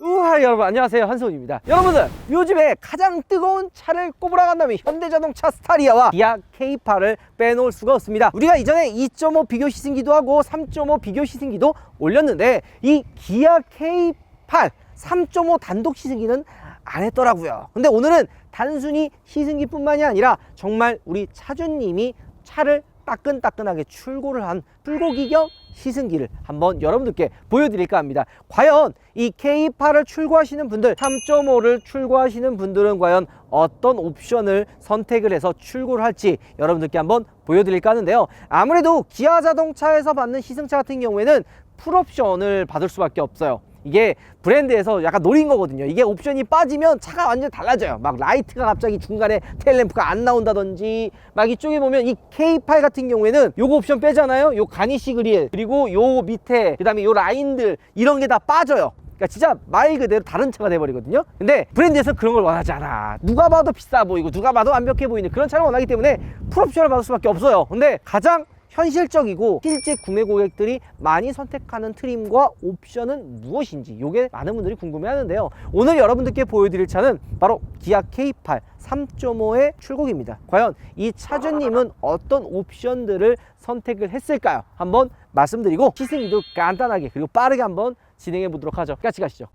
우하 여러분. 안녕하세요. 한소훈입니다. 여러분들 요즘에 가장 뜨거운 차를 꼽으라 간다면 현대자동차 스타리아와 기아 K8을 빼놓을 수가 없습니다. 우리가 이전에 2.5 비교 시승기도 하고 3.5 비교 시승기도 올렸는데 이 기아 K8 3.5 단독 시승기는 안 했더라고요. 근데 오늘은 단순히 시승기뿐만이 아니라 정말 우리 차주님이 차를 따끈따끈하게 출고를 한 출고기 겸 시승기를 한번 여러분들께 보여드릴까 합니다. 과연 이 K8을 출고하시는 분들, 3.5를 출고하시는 분들은 과연 어떤 옵션을 선택을 해서 출고를 할지 여러분들께 한번 보여드릴까 하는데요. 아무래도 기아 자동차에서 받는 시승차 같은 경우에는 풀옵션을 받을 수밖에 없어요. 이게 브랜드에서 약간 노린 거거든요. 이게 옵션이 빠지면 차가 완전 달라져요. 막 라이트가 갑자기 중간에 테일램프가 안 나온다든지 막 이쪽에 보면 이 K8 같은 경우에는 요거 옵션 빼잖아요. 요 가니시 그릴 그리고 요 밑에 그 다음에 요 라인들 이런 게 다 빠져요. 그러니까 진짜 말 그대로 다른 차가 돼버리거든요. 근데 브랜드에서 그런 걸 원하지 않아. 누가 봐도 비싸 보이고 누가 봐도 완벽해 보이는 그런 차를 원하기 때문에 풀옵션을 받을 수밖에 없어요. 근데 가장 현실적이고 실제 구매 고객들이 많이 선택하는 트림과 옵션은 무엇인지 이게 많은 분들이 궁금해 하는데요 오늘 여러분들께 보여드릴 차는 바로 기아 K8 3.5의 출고기입니다 과연 이 차주님은 어떤 옵션들을 선택을 했을까요 한번 말씀드리고 시승기도 간단하게 그리고 빠르게 한번 진행해 보도록 하죠 같이 가시죠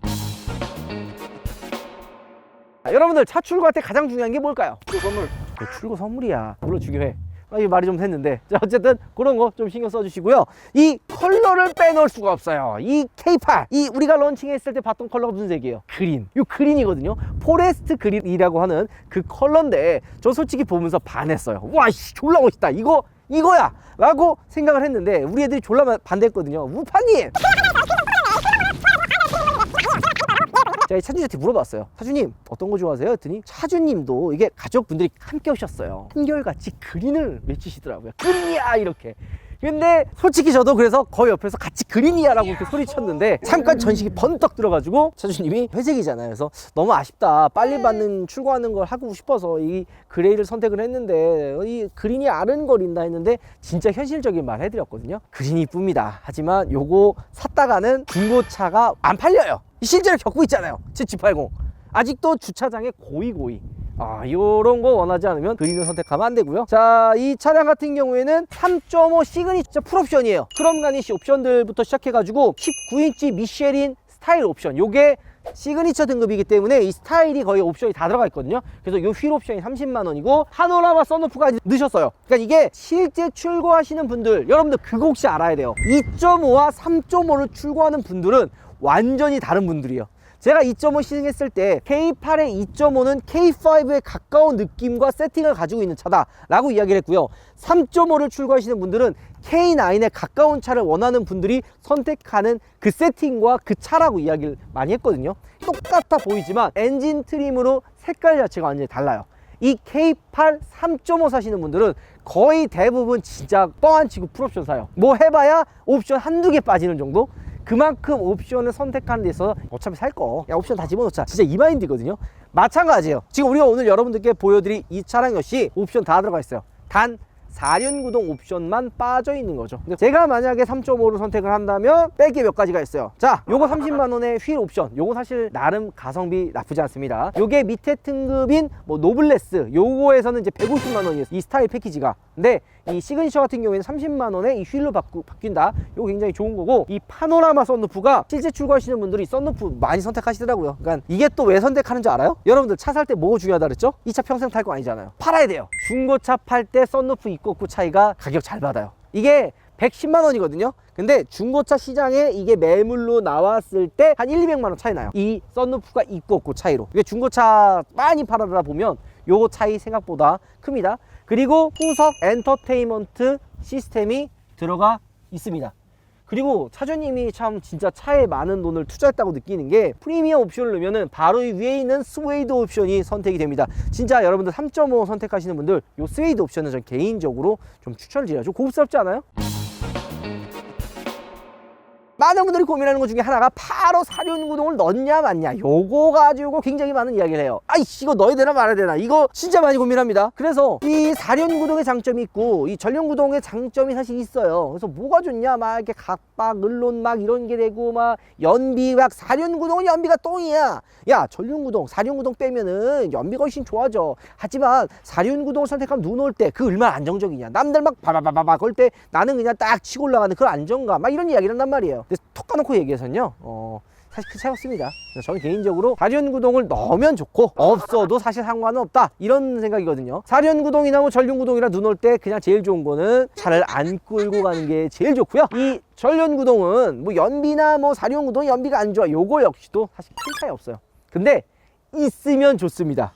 자, 여러분들 차 출고할 때 가장 중요한 게 뭘까요? 출고 선물. 그 출고 선물이야. 물론 중요해. 아, 이 말이 좀 했는데. 자, 어쨌든 그런 거 좀 신경 써주시고요. 이 컬러를 빼놓을 수가 없어요. 이 K8. 이 우리가 런칭했을 때 봤던 컬러가 무슨 색이에요? 그린. 이 그린이거든요. 포레스트 그린이라고 하는 그 컬러인데 저 솔직히 보면서 반했어요. 와, 씨, 졸라 멋있다. 이거, 이거야. 라고 생각을 했는데 우리 애들이 졸라 반대했거든요. 우파님! 제가 이 차주님한테 물어봤어요. 차주님 어떤 거 좋아하세요? 했더니 차주님도 이게 가족분들이 함께 오셨어요. 한결같이 그린을 외치시더라고요. 그린이야 이렇게. 근데 솔직히 저도 그래서 거의 옆에서 같이 그린이야라고 이렇게 소리쳤는데 잠깐 전식이 번떡 들어가지고 차주님이 회색이잖아요. 그래서 너무 아쉽다. 빨리 받는 출고하는 걸 하고 싶어서 이 그레이를 선택을 했는데 이 그린이 아른거린다 했는데 진짜 현실적인 말 해드렸거든요. 그린이 이쁩니다. 하지만 요거 샀다가는 중고차가 안 팔려요. 실제로 겪고 있잖아요. 제 G80. 아직도 주차장에 고이고이. 아, 요런 거 원하지 않으면 그린을 선택하면 안 되고요. 자, 이 차량 같은 경우에는 3.5 시그니처 풀옵션이에요. 크롬 가니시 옵션들부터 시작해가지고 19인치 미쉐린 스타일 옵션. 요게 시그니처 등급이기 때문에 이 스타일이 거의 옵션이 다 들어가 있거든요. 그래서 요 휠 옵션이 30만 원이고 파노라마 썬루프까지 넣으셨어요. 그러니까 이게 실제 출고하시는 분들, 여러분들 그거 혹시 알아야 돼요. 2.5와 3.5를 출고하는 분들은 완전히 다른 분들이에요. 제가 2.5 시승했을 때 K8의 2.5는 K5에 가까운 느낌과 세팅을 가지고 있는 차다라고 이야기를 했고요. 3.5를 출고하시는 분들은 K9에 가까운 차를 원하는 분들이 선택하는 그 세팅과 그 차라고 이야기를 많이 했거든요. 똑같아 보이지만 엔진 트림으로 색깔 자체가 완전히 달라요. 이 K8 3.5 사시는 분들은 거의 대부분 진짜 뻥안 치고 풀옵션 사요. 뭐 해봐야 옵션 한두 개 빠지는 정도? 그만큼 옵션을 선택하는 데 있어서 어차피 살 거. 야, 옵션 다 집어넣자. 진짜 이 마인드거든요. 마찬가지예요. 지금 우리가 오늘 여러분들께 보여드릴 이 차량 역시 옵션 다 들어가 있어요. 단 4륜 구동 옵션만 빠져 있는 거죠. 제가 만약에 3.5로 선택을 한다면 뺄 게 몇 가지가 있어요. 자, 요거 30만 원의 휠 옵션. 요거 사실 나름 가성비 나쁘지 않습니다. 요게 밑에 등급인 뭐 노블레스. 요거에서는 이제 150만 원이에요. 이 스타일 패키지가. 근데 이 시그니처 같은 경우에는 30만 원에 이 휠로 바꾸, 바뀐다. 요거 굉장히 좋은 거고 이 파노라마 썬루프가 실제 출고하시는 분들이 썬루프 많이 선택하시더라고요. 그러니까 이게 또 왜 선택하는 줄 알아요? 여러분들 차 살 때 뭐가 중요하다 그랬죠? 이 차 평생 탈 거 아니잖아요. 팔아야 돼요. 중고차 팔 때 썬루프 있고 없고 차이가 가격 잘 받아요. 이게 110만 원이거든요. 근데 중고차 시장에 이게 매물로 나왔을 때 한 1, 200만 원 차이 나요. 이 썬루프가 있고 없고 차이로. 이게 중고차 많이 팔아다 보면 요거 차이 생각보다 큽니다. 그리고 후석 엔터테인먼트 시스템이 들어가 있습니다. 그리고 차주님이 참 진짜 차에 많은 돈을 투자했다고 느끼는 게 프리미엄 옵션을 넣으면은 바로 이 위에 있는 스웨이드 옵션이 선택이 됩니다. 진짜 여러분들 3.5 선택하시는 분들 요 스웨이드 옵션은 전 개인적으로 좀 추천을 드려요. 좀 고급스럽지 않아요? 많은 분들이 고민하는 것 중에 하나가 바로 사륜구동을 넣냐 맞냐. 요거 가지고 굉장히 많은 이야기를 해요. 아이씨 이거 넣어야 되나 말아야 되나. 이거 진짜 많이 고민합니다. 그래서 이 사륜구동의 장점이 있고 이 전륜구동의 장점이 사실 있어요. 그래서 뭐가 좋냐? 막 이렇게 각박 을론 막 이런 게 되고 막 연비 막 사륜구동은 연비가 똥이야. 야 전륜구동 사륜구동 빼면은 연비가 훨씬 좋아져. 하지만 사륜구동을 선택하면 눈 올 때 그 얼마나 안정적이냐. 남들 막 바바바바바 그럴 때 나는 그냥 딱 치고 올라가는 그런 안정감. 막 이런 이야기를 한단 말이에요 톡 까놓고 얘기해서는요 어 사실. 그래서 저는 개인적으로 사륜구동을 넣으면 좋고 없어도 사실 상관은 없다 이런 생각이거든요. 사륜구동이나 뭐 전륜구동이라 눈올 때 그냥 제일 좋은 거는 차를 안 끌고 가는 게 제일 좋고요. 이 전륜구동은 뭐 연비나 뭐 사륜구동 연비가 안 좋아 요거 역시도 사실 큰 차이 없어요. 근데 있으면 좋습니다.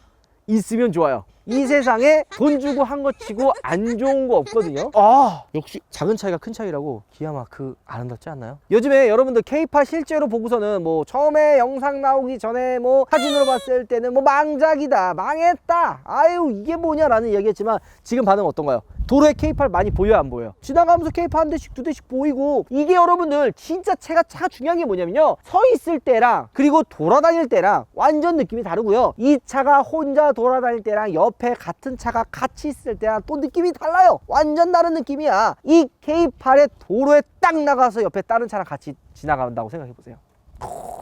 있으면 좋아요. 이 세상에 돈 주고 한 거 치고 안 좋은 거 없거든요. 아, 역시 작은 차이가 큰 차이라고 기아마 그 아름답지 않나요? 요즘에 여러분들 K8 실제로 보고서는 뭐 처음에 영상 나오기 전에 뭐 사진으로 봤을 때는 뭐 망작이다, 망했다, 아유 이게 뭐냐라는 이야기했지만 지금 반응 어떤가요? 도로에 K8 많이 보여요 안 보여요? 지나가면서 K8 한 대씩 두 대씩 보이고 이게 여러분들 진짜 차가 차 중요한 게 뭐냐면요 서 있을 때랑 그리고 돌아다닐 때랑 완전 느낌이 다르고요 이 차가 혼자 돌아다닐 때랑 옆에 같은 차가 같이 있을 때랑 또 느낌이 달라요. 완전 다른 느낌이야. 이 K8의 도로에 딱 나가서 옆에 다른 차랑 같이 지나간다고 생각해 보세요.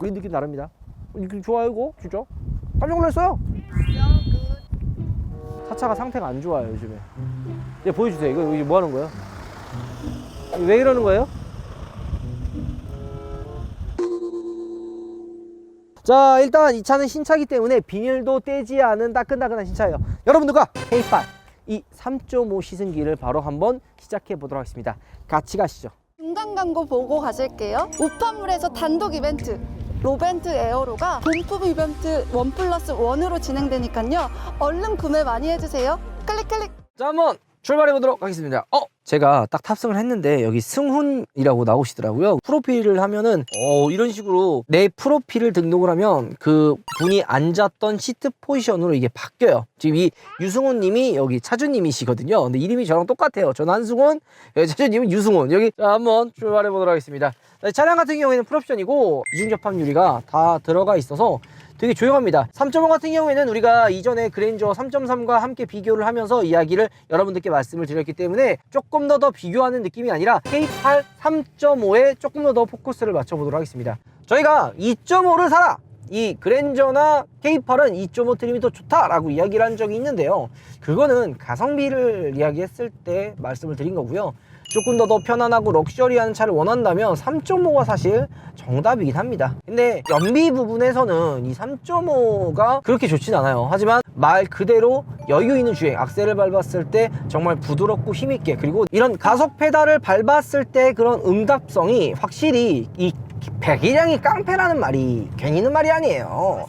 이 느낌 다릅니다. 느낌 좋아요 이거? 진짜? 깜짝 놀랐어요. 차차가 상태가 안 좋아요 요즘에. 이제 보여주세요. 이거, 이거 뭐 하는 거예요? 왜 이러는 거예요? 자, 일단 이 차는 신차기 때문에 비닐도 떼지 않은 따끈따끈한 신차예요. 여러분들과 K8 이 3.5 시승기를 바로 한번 시작해 보도록 하겠습니다. 같이 가시죠. 중간 광고 보고 가실게요. 우판물에서 단독 이벤트. 로벤트 에어로가 본품 이벤트 원 플러스 원으로 진행되니까요. 얼른 구매 많이 해주세요. 클릭 클릭. 자, 한번 출발해 보도록 하겠습니다. 어, 제가 딱 탑승을 했는데 여기 승훈이라고 나오시더라고요. 프로필을 하면은 어, 이런 식으로 내 프로필을 등록을 하면 그 분이 앉았던 시트 포지션으로 이게 바뀌어요. 지금 이 유승훈 님이 여기 차주님이시거든요. 근데 이름이 저랑 똑같아요. 저는 한승훈, 차주님은 유승훈. 여기 자, 한번 출발해 보도록 하겠습니다. 자, 차량 같은 경우에는 풀옵션이고 이중 접합 유리가 다 들어가 있어서 되게 조용합니다. 3.5 같은 경우에는 우리가 이전에 그랜저 3.3과 함께 비교를 하면서 이야기를 여러분들께 말씀을 드렸기 때문에 조금 더 더 비교하는 느낌이 아니라 K8 3.5에 조금 더 더 포커스를 맞춰보도록 하겠습니다. 저희가 2.5를 사라! 이 그랜저나 K8은 2.5 트림이 더 좋다라고 이야기를 한 적이 있는데요. 그거는 가성비를 이야기했을 때 말씀을 드린 거고요. 조금 더 더 편안하고 럭셔리한 차를 원한다면 3.5가 사실 정답이긴 합니다. 근데 연비 부분에서는 이 3.5가 그렇게 좋진 않아요. 하지만 말 그대로 여유 있는 주행, 악셀을 밟았을 때 정말 부드럽고 힘있게 그리고 이런 가속 페달을 밟았을 때 그런 응답성이 확실히 이 배기량이 깡패라는 말이 괜히 있는 말이 아니에요.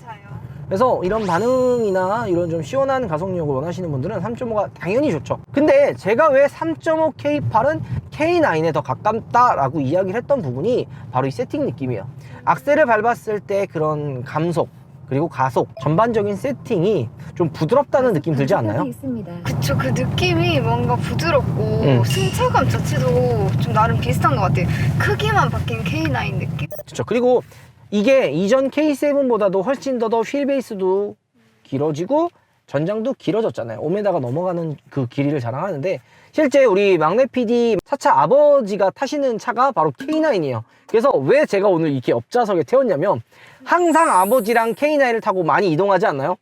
그래서 이런 반응이나 이런 좀 시원한 가속력을 원하시는 분들은 3.5가 당연히 좋죠. 근데 제가 왜 3.5 K8은 K9에 더 가깝다라고 이야기를 했던 부분이 바로 이 세팅 느낌이에요. 악셀을 밟았을 때 그런 감속 그리고 가속 전반적인 세팅이 좀 부드럽다는 느낌 들지 않나요? 그쵸 그 느낌이 뭔가 부드럽고 응. 승차감 자체도 좀 나름 비슷한 것 같아요 크기만 바뀐 K9 느낌? 그렇죠. 그리고 이게 이전 K7보다도 훨씬 더 더 휠 베이스도 길어지고 전장도 길어졌잖아요. 5m가 넘어가는 그 길이를 자랑하는데 실제 우리 막내 PD 차차 아버지가 타시는 차가 바로 K9이에요. 그래서 왜 제가 오늘 이렇게 옆좌석에 태웠냐면 항상 아버지랑 K9을 타고 많이 이동하지 않나요?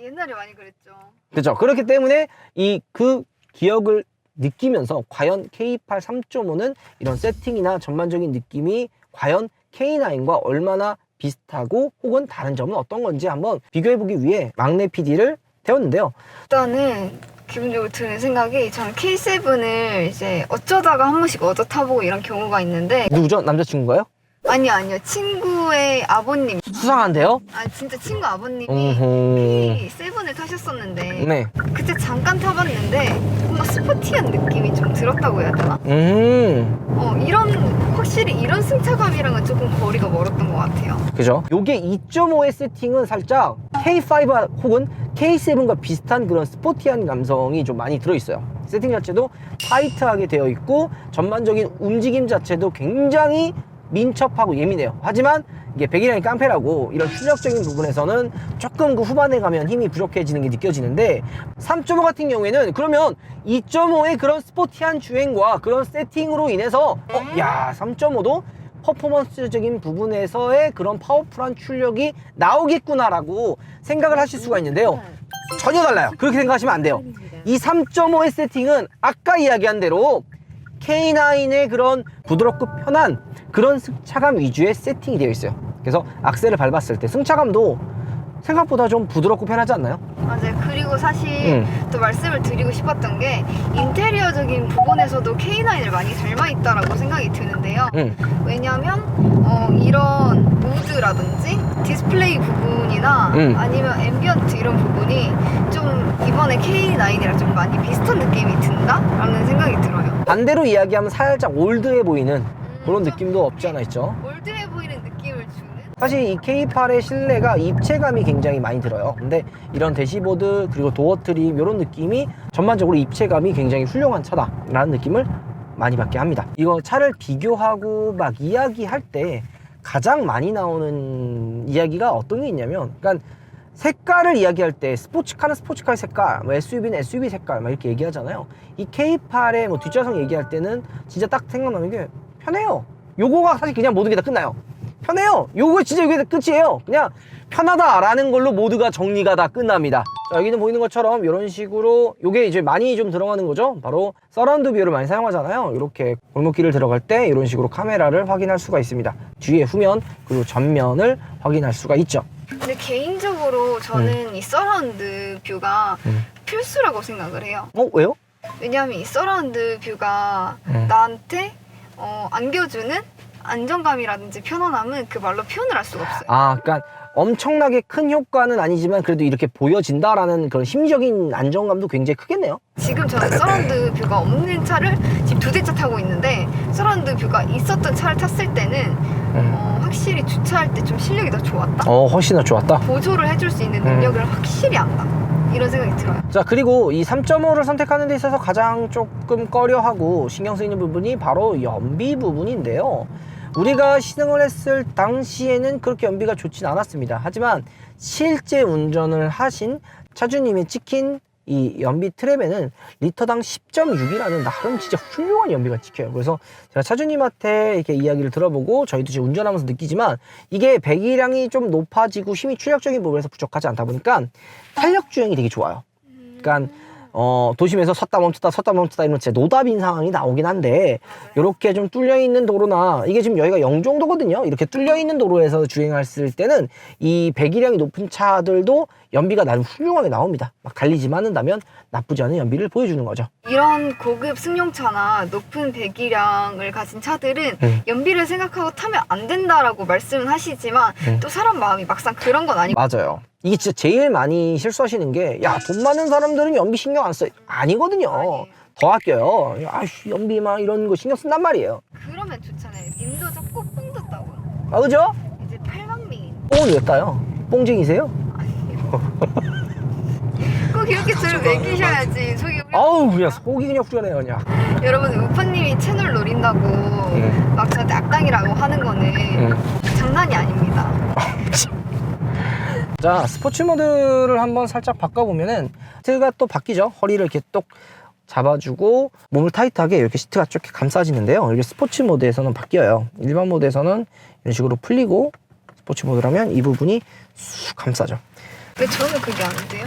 옛날에 많이 그랬죠 그렇죠. 그렇기 때문에 이 그 기억을 느끼면서 과연 K8 3.5는 이런 세팅이나 전반적인 느낌이 과연 K9과 얼마나 비슷하고 혹은 다른 점은 어떤 건지 한번 비교해보기 위해 막내 PD를 태웠는데요. 일단은 기본적으로 드는 생각이 저는 K7을 이제 어쩌다가 한 번씩 얻어 타보고 이런 경우가 있는데 누구죠? 남자친구인가요? 아니요 아니요 친구 의 아버님 수상한데요? 아 진짜 친구 아버님이 음흠. K7을 타셨었는데 네. 그때 잠깐 타봤는데 뭔가 스포티한 느낌이 좀 들었다고 해야 되나? 음, 어 이런 확실히 이런 승차감이랑은 조금 거리가 멀었던 것 같아요. 그죠? 요게 2.5의 세팅은 살짝 K5 혹은 K7과 비슷한 그런 스포티한 감성이 좀 많이 들어있어요. 세팅 자체도 타이트하게 되어 있고 전반적인 움직임 자체도 굉장히 민첩하고 예민해요. 하지만 이게 배기량이 깡패라고 이런 출력적인 부분에서는 조금 그 후반에 가면 힘이 부족해지는 게 느껴지는데 3.5 같은 경우에는 그러면 2.5의 그런 스포티한 주행과 그런 세팅으로 인해서 어, 야 3.5도 퍼포먼스적인 부분에서의 그런 파워풀한 출력이 나오겠구나라고 생각을 하실 수가 있는데요. 전혀 달라요. 그렇게 생각하시면 안 돼요. 이 3.5의 세팅은 아까 이야기한 대로 K9의 그런 부드럽고 편한 그런 승차감 위주의 세팅이 되어 있어요. 그래서 악셀을 밟았을 때 승차감도 생각보다 좀 부드럽고 편하지 않나요? 맞아요. 그리고 사실 음. 또 말씀을 드리고 싶었던 게 인테리어적인 부분에서도 K9을 많이 닮아 있다라고 생각이 드는데요. 응. 왜냐하면 어, 이런 무드라든지 디스플레이 부분이나 음. 아니면 앰비언트 이런 부분이 좀 이번에 K9이랑 좀 많이 비슷한 느낌이 든다라는 생각이 들어요. 반대로 이야기하면 살짝 올드해 보이는 음, 그런 좀 느낌도 없지 않아 있죠. 올드해 보이는 느낌을 주는 사실 이 K8의 실내가 입체감이 굉장히 많이 들어요. 근데 이런 대시보드 그리고 도어 트림 이런 느낌이 전반적으로 입체감이 굉장히 훌륭한 차다라는 느낌을 많이 받게 합니다. 이거 차를 비교하고 막 이야기할 때 가장 많이 나오는 이야기가 어떤 게 있냐면, 그러니까 색깔을 이야기할 때 스포츠카는 스포츠카의 색깔, 뭐 SUV는 SUV 색깔 막 이렇게 얘기하잖아요. 이 K8의 뭐 뒷좌석 얘기할 때는 진짜 딱 생각나는 게 편해요. 요거가 사실 그냥 모든 게 다 끝나요. 편해요. 요거 진짜 이게 다 끝이에요. 그냥 편하다라는 걸로 모두가 정리가 다 끝납니다. 자, 여기는 보이는 것처럼 이런 식으로 요게 이제 많이 좀 들어가는 거죠. 바로 서라운드 뷰를 많이 사용하잖아요. 이렇게 골목길을 들어갈 때 이런 식으로 카메라를 확인할 수가 있습니다. 뒤에 후면 그리고 전면을 확인할 수가 있죠. 근데 개인적으로 저는 이 서라운드 뷰가 음. 필수라고 생각을 해요. 어 왜요? 왜냐하면 이 서라운드 뷰가 음. 나한테 어, 안겨주는 안정감이라든지 편안함은 그 말로 표현을 할 수가 없어요. 아, 그러니까 엄청나게 큰 효과는 아니지만 그래도 이렇게 보여진다라는 그런 심리적인 안정감도 굉장히 크겠네요. 지금 저는 서라운드 뷰가 없는 차를 지금 두 대차 타고 있는데 서라운드 뷰가 있었던 차를 탔을 때는 어, 확실히 주차할 때 좀 실력이 더 좋았다. 어, 훨씬 더 좋았다. 보조를 해줄 수 있는 능력을 확실히 안다. 이런 생각이 들어요. 자 그리고 이 3.5를 선택하는 데 있어서 가장 조금 꺼려하고 신경 쓰이는 부분이 바로 연비 부분인데요 우리가 시승을 했을 당시에는 그렇게 연비가 좋진 않았습니다 하지만 실제 운전을 하신 차주님이 찍힌 이 연비 트랩에는 리터당 10.6이라는 나름 진짜 훌륭한 연비가 찍혀요. 그래서 제가 차주님한테 이렇게 이야기를 들어보고 저희도 지금 운전하면서 느끼지만 이게 배기량이 좀 높아지고 힘이 출력적인 부분에서 부족하지 않다 보니까 탄력 주행이 되게 좋아요. 그러니까 어, 도심에서 섰다 멈췄다 섰다 멈췄다 이런 진짜 노답인 상황이 나오긴 한데 이렇게 좀 뚫려 있는 도로나 이게 지금 여기가 영 정도거든요. 이렇게 뚫려 있는 도로에서 주행했을 때는 이 배기량이 높은 차들도 연비가 나름 훌륭하게 나옵니다. 막 달리지만 않는다면 나쁘지 않은 연비를 보여주는 거죠. 이런 고급 승용차나 높은 배기량을 가진 차들은 음. 연비를 생각하고 타면 안 된다라고 말씀은 하시지만 음. 또 사람 마음이 막상 그런 건 아니고 맞아요. 이게 진짜 제일 많이 실수하시는 게, 야, 돈 많은 사람들은 연비 신경 안 써. 아니거든요. 더 아껴요. 아씨, 연비 막 이런 거 신경 쓴단 말이에요. 그러면 좋잖아요. 님도 적고 뽕도 따고 아, 그죠? 이제 팔방미인 뽕은 왜 따요? 뽕쟁이세요? 꼭 이렇게 저를 매기셔야지 속이 아우, 그냥 속이 그냥 후련해요, 그냥. 여러분 우파님이 채널 노린다고 음. 막 저한테 악당이라고 하는 거는 음. 장난이 아닙니다. 자, 스포츠 모드를 한번 살짝 바꿔보면은, 시트가 또 바뀌죠. 허리를 이렇게 똑 잡아주고, 몸을 타이트하게 이렇게 시트가 쭉 감싸지는데요. 이게 스포츠 모드에서는 바뀌어요. 일반 모드에서는 이런 식으로 풀리고, 스포츠 모드라면 이 부분이 쑥 감싸죠. 왜 저는 그게 안 돼요?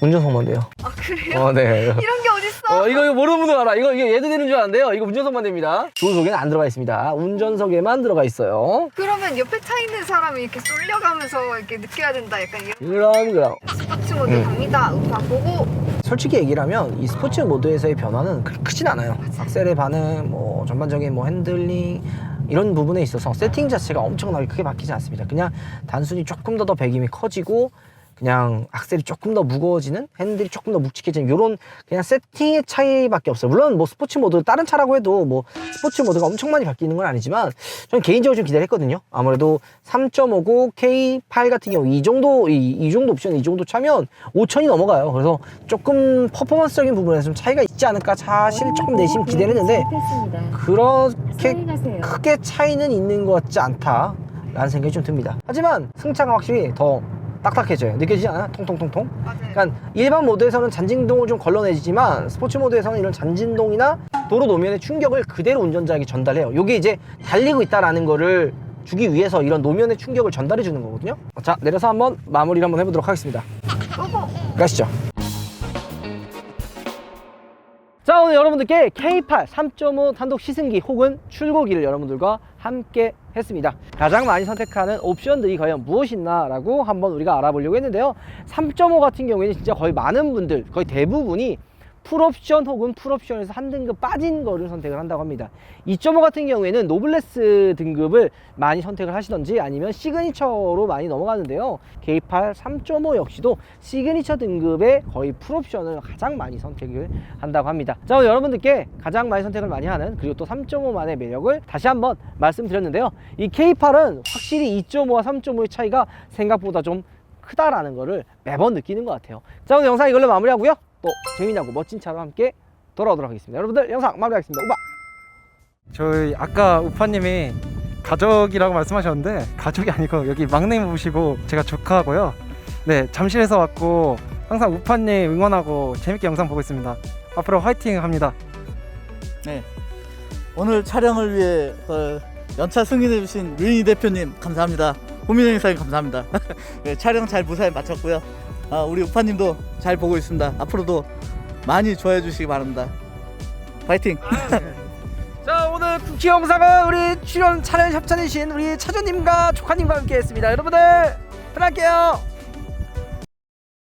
운전석 모드요. 아 그래요? 어, 네. 이런 게 어딨어? 어, 이거, 이거 모르는 분들 알아. 이거, 이거 얘도 되는 줄 아는데요. 이거 운전석만 됩니다. 조수석에는 안 들어가 있습니다. 운전석에만 들어가 있어요. 그러면 옆에 타 있는 사람이 이렇게 쏠려가면서 이렇게 느껴야 된다 약간 이런 그럼, 그럼. 스포츠 모드 음. 갑니다. 우파 보고 솔직히 얘기를 하면 이 스포츠 모드에서의 변화는 그렇게 크진 않아요. 악셀의 반응, 뭐 전반적인 뭐 핸들링 이런 부분에 있어서 세팅 자체가 엄청나게 크게 바뀌지 않습니다. 그냥 단순히 조금 더 더 배김이 커지고 그냥 악셀이 조금 더 무거워지는 핸들이 조금 더 묵직해지는 이런 그냥 세팅의 차이밖에 없어요. 물론 뭐 스포츠 모드 다른 차라고 해도 뭐 스포츠 모드가 엄청 많이 바뀌는 건 아니지만 저는 개인적으로 좀 기대했거든요. 아무래도 3.5고 K8 같은 경우 이 정도 이, 이 정도 옵션 이 정도 차면 5천이 넘어가요. 그래서 조금 퍼포먼스적인 부분에서 좀 차이가 있지 않을까 사실 조금 내심 기대를 했는데 그렇게 크게 차이는 있는 것 같지 않다라는 생각이 좀 듭니다. 하지만 승차가 확실히 더 딱딱해져요. 느껴지지 않아요? 통통통통? 맞아요. 그러니까 일반 모드에서는 잔진동을 좀 걸러내지만 스포츠 모드에서는 이런 잔진동이나 도로 노면의 충격을 그대로 운전자에게 전달해요. 이게 이제 달리고 있다라는 거를 주기 위해서 이런 노면의 충격을 전달해 주는 거거든요. 자, 내려서 한번 마무리를 한번 해보도록 하겠습니다. 가시죠. 자 오늘 여러분들께 K8 3.5 단독 시승기 혹은 출고기를 여러분들과 함께 했습니다. 가장 많이 선택하는 옵션들이 과연 무엇이나 라고 한번 우리가 알아보려고 했는데요. 3.5 같은 경우에는 진짜 거의 많은 분들 거의 대부분이 풀옵션 혹은 풀옵션에서 한 등급 빠진 거를 선택을 한다고 합니다. 2.5 같은 경우에는 노블레스 등급을 많이 선택을 하시던지 아니면 시그니처로 많이 넘어가는데요. K8 3.5 역시도 시그니처 등급의 거의 풀옵션을 가장 많이 선택을 한다고 합니다. 자 여러분들께 가장 많이 선택을 많이 하는 그리고 또 3.5만의 매력을 다시 한번 말씀드렸는데요. 이 K8은 확실히 2.5와 3.5의 차이가 생각보다 좀 크다라는 거를 매번 느끼는 것 같아요. 자 오늘 영상 이걸로 마무리하고요 또 재미나고 멋진 차로 함께 돌아오도록 하겠습니다 여러분들 영상 마무리하겠습니다 우바 저희 아까 우파님이 가족이라고 말씀하셨는데 가족이 아니고 여기 막내 모시고 제가 조카고요. 네 잠실에서 왔고 항상 우파님 응원하고 재밌게 영상 보고 있습니다. 앞으로 화이팅 합니다. 네. 오늘 촬영을 위해 어, 연차 승인해 주신 류인희 대표님 감사합니다. 호민영 이사님 감사합니다. 네, 촬영 잘 무사히 마쳤고요. 아, 우리 우파님도 잘 보고 있습니다. 앞으로도 많이 좋아해 주시기 바랍니다. 파이팅! 자 오늘 쿠키 영상은 우리 출연 차를 협찬해주신 우리 차주님과 조카님과 함께 했습니다 여러분들 들어갈게요